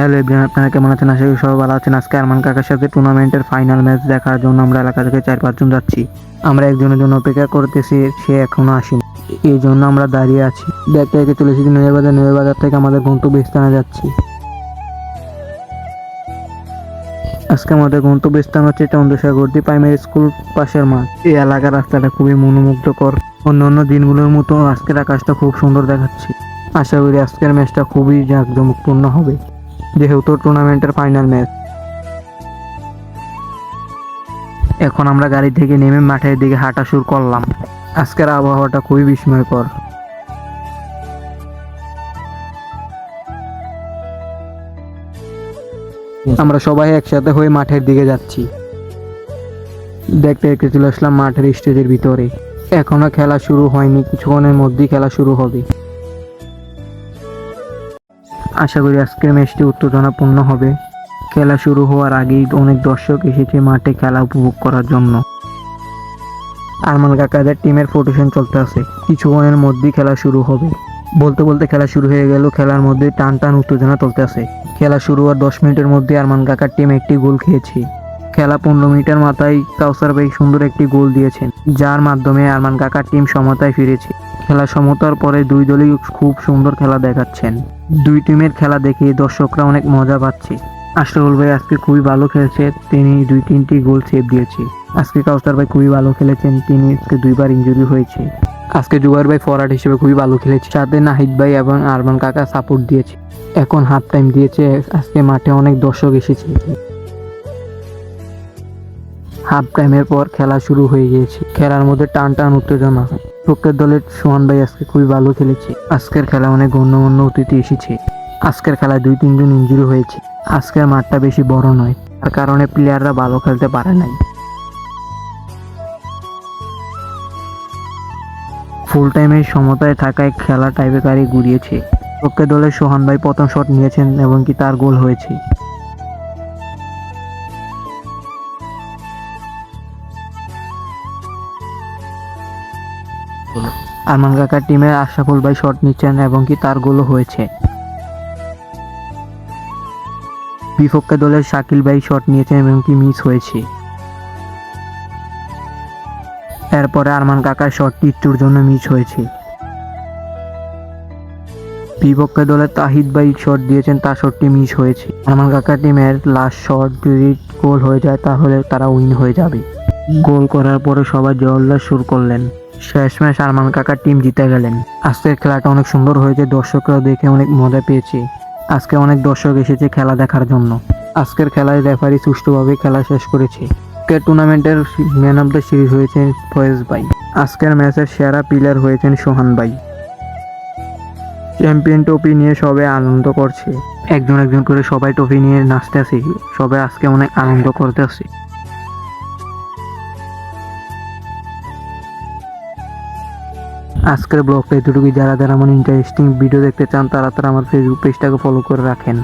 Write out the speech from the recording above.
Hello everyone, আপনারা কেমন আছেন? আশা করি সবাই ভালো আছেন। আজকে আরমান কাকার সাথে টুর্নামেন্টের ফাইনাল ম্যাচ দেখার জন্য আমরা এলাকা থেকে চার পাঁচজন যাচ্ছি। আমরা একজনের জন্য অপেক্ষা করতেছি, সে এখনও আসেনি। এই জন্য আমরা দাঁড়িয়ে আছি। দেখতে দেখতে চলে এসেছি নয়া বাজার। নয়া বাজার থেকে আমাদের গন্তব্যস্থানে যাচ্ছি। আজকে আমাদের গন্তব্যস্থান হচ্ছে চন্দ্রসাগরদি প্রাইমারি স্কুল পাশের মাঠ। এই এলাকার রাস্তাটা খুবই মনোমুগ্ধকর। অন্য অন্য দিনগুলোর মতো আজকের আকাশটা খুব সুন্দর দেখাচ্ছে। আশা করি আজকের ম্যাচটা খুবই জাঁকজমকপূর্ণ হবে। যেহেতু টুর্নামেন্টের ফাইনাল ম্যাচ। এখন আমরা গাড়ি থেকে নেমে মাঠের দিকে হাঁটা শুরু করলাম। আজকের আবহাওয়াটা খুবই বিস্ময়কর। আমরা সবাই একসাথে হয়ে মাঠের দিকে যাচ্ছি। দেখতে দেখতে চলে আসলাম মাঠের স্টেজের ভিতরে। এখনও খেলা শুরু হয়নি, কিছুক্ষণের মধ্যেই খেলা শুরু হবে। আশা করি আজকের ম্যাচটি উত্তেজনাপূর্ণ হবে। খেলা শুরু হওয়ার আগেই অনেক দর্শক এসেছে মাঠে খেলা উপভোগ করার জন্য। আরমান কাকাদের টিমের ফটোশন চলতে আছে। কিছুক্ষণের মধ্যেই খেলা শুরু হবে। বলতে বলতে খেলা শুরু হয়ে গেল, খেলার মধ্যে টান টান উত্তেজনা চলতে আছে। খেলা শুরু হওয়ার দশ মিনিটের মধ্যে আরমান কাকার টিম একটি গোল খেয়েছে। খেলা পনেরো মিনিটের মাথায় কাউসার ভাই সুন্দর একটি গোল দিয়েছেন, যার মাধ্যমে আরমান কাকার টিম সমতায় ফিরেছে। খেলা সমতার পরে দুই দলই খুব সুন্দর খেলা দেখাচ্ছেন। দুই টিমের খেলা দেখে দর্শকরা অনেক মজা পাচ্ছে। আশরাফুল ভাই আজকে খুবই ভালো খেলছে, তিনি দুই তিনটি গোল সেভ দিয়েছে। আজকে কাউসার ভাই খুবই ভালো খেলেছেন, তিনি আজকে দুইবার ইঞ্জুরি হয়েছে। আজকে জুয়ার ভাই ফরওয়ার্ড হিসেবে খুবই ভালো খেলেছে। সাথে নাহিদ ভাই এবং আরমান কাকা সাপোর্ট দিয়েছে। এখন হাফ টাইম দিয়েছে, আজকে মাঠে অনেক দর্শক এসেছে। হাফ টাইমের পর খেলা শুরু হয়ে গিয়েছে। খেলার মধ্যে টান টান উত্তেজনা। পক্ষের দলের সোহান ভাই আজকে খুবই ভালো খেলেছে। আজকের খেলা অনেক গণ্যমান্য অতিথি এসেছে। আজকের খেলায় দুই তিনজন ইঞ্জুরি হয়েছে। আজকের মাঠটা বেশি বড় নয়। তার কারণে প্লেয়াররা ভালো খেলতে পারে নাই। ফুল টাইমের সমতায় থাকায় খেলা টাইবেকারই গুড়িয়েছে। পক্ষের দলের সোহান ভাই প্রথম শট নিয়েছেন এবং কি তার গোল হয়েছে। আরমান কাকার টিমে আশরাফুল ভাই শট নিচ্ছেন এবং কি তার গোলও হয়েছে। বিপক্ষে দলের শাকিল ভাই শট নিয়েছেন এবং কি মিস হয়েছে। এরপরে আরমান কাকার শট টিট্টুর জন্য মিস হয়েছে। বিপক্ষে দলের তাহিদ ভাই শট দিয়েছেন, তার শটটি মিস হয়েছে। আরমান কাকার টিমের লাস্ট শট যদি গোল হয়ে যায়, তাহলে তারা উইন হয়ে যাবে। গোল করার পরে সবাই জয়োল্লাস শুরু করলেন। শেষ ম্যাচ আরমান কাকার টিম জিতে গেলেন। আজকের খেলাটা অনেক সুন্দর হয়েছে দর্শকরা দেখে অনেক মজা পেয়েছে। আজকে অনেক দর্শক এসেছে খেলা দেখার জন্য। আজকের খেলায় রেফারি সুষ্ঠুভাবে খেলা শেষ করেছে। আজকের টুর্নামেন্টের ম্যান অফ দ্য সিরিজ হয়েছেন ফয়েজ ভাই। আজকের ম্যাচের সেরা প্লেয়ার হয়েছেন সোহান ভাই। চ্যাম্পিয়ন ট্রফি নিয়ে সবাই আনন্দ করছে। একজন একজন করে সবাই ট্রফি নিয়ে নাচতে আসে সবাই আজকে অনেক আনন্দ করতে আজকের ব্লগটা এতটুকুই। যারা যারা আমার ইন্টারেস্টিং ভিডিও দেখতে চান, তারা তারা আমার ফেসবুক পেজটাকে ফলো করে রাখেন।